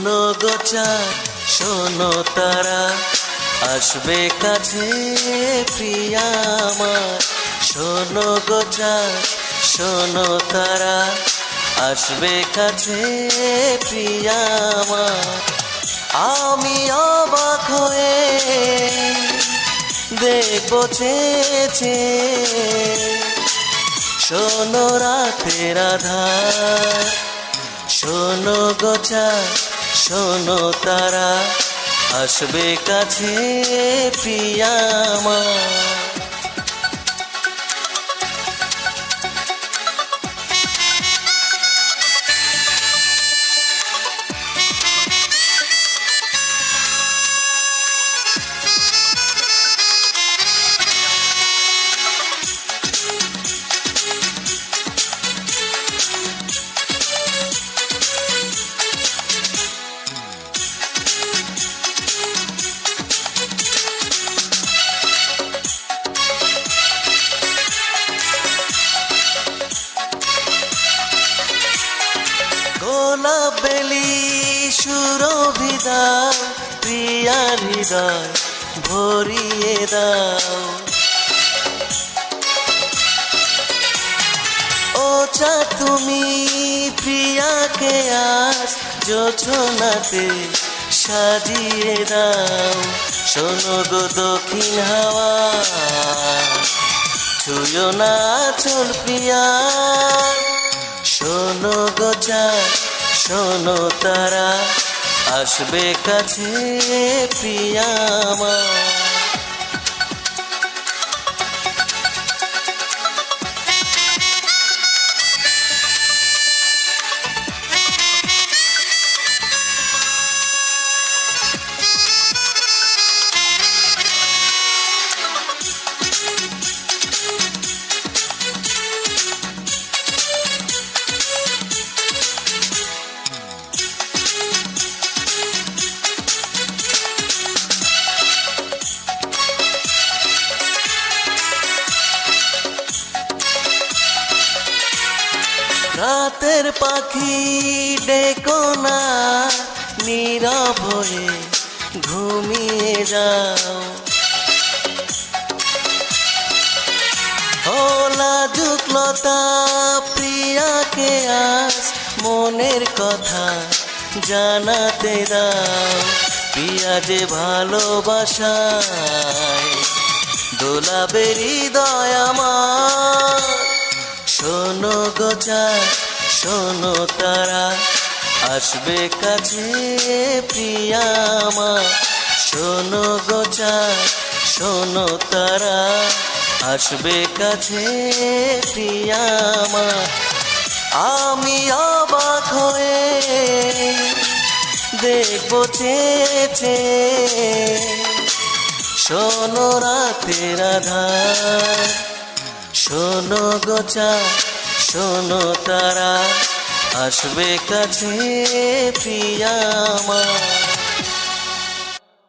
শোনো গোচা শোনো তারা। আসবে কাছে প্রিয়া আমার। শোনো গোচা শোনো তারা। আসবে কাছে আমার। আমি অবাক হয়ে দেখব চেয়েছে শোনো রাতের আধার, শোনো গোচা শোনো তারা আসবে কাছে প্রিয়া সুরভিদা প্রিয়া হৃদয়, ভরিয়ে দাও। ও চা, তুমি প্রিয়াকে আজ যোছনাতে সাজিয়ে দাও। শোনো গো দক্ষিণ হাওয়া, ছুঁয়ো না চল প্রিয়া। শোনো গোচা শোনো তারা আসবে কাছে প্রিয়া রাতের পাখি ডেকো না, নীরব হয়ে ঘুমিয়ে যাও। হোলা জুকলতা প্রিয়াকে আজ মনের কথা জানাতে দাও। প্রিয়া যে ভালোবাসায় হৃদয় আমার শোনো গোচা শোনো তারা। আসবে কাছে প্রিয়া আমার। শোনো গোচা শোনো তারা। আসবে কাছে প্রিয়া আমার। আমি অবাক হয়ে দেখব চেয়েছে শোনো রাতের আধার, শোনো গোচা শোনো তারা আসবে কাছে প্রিয়া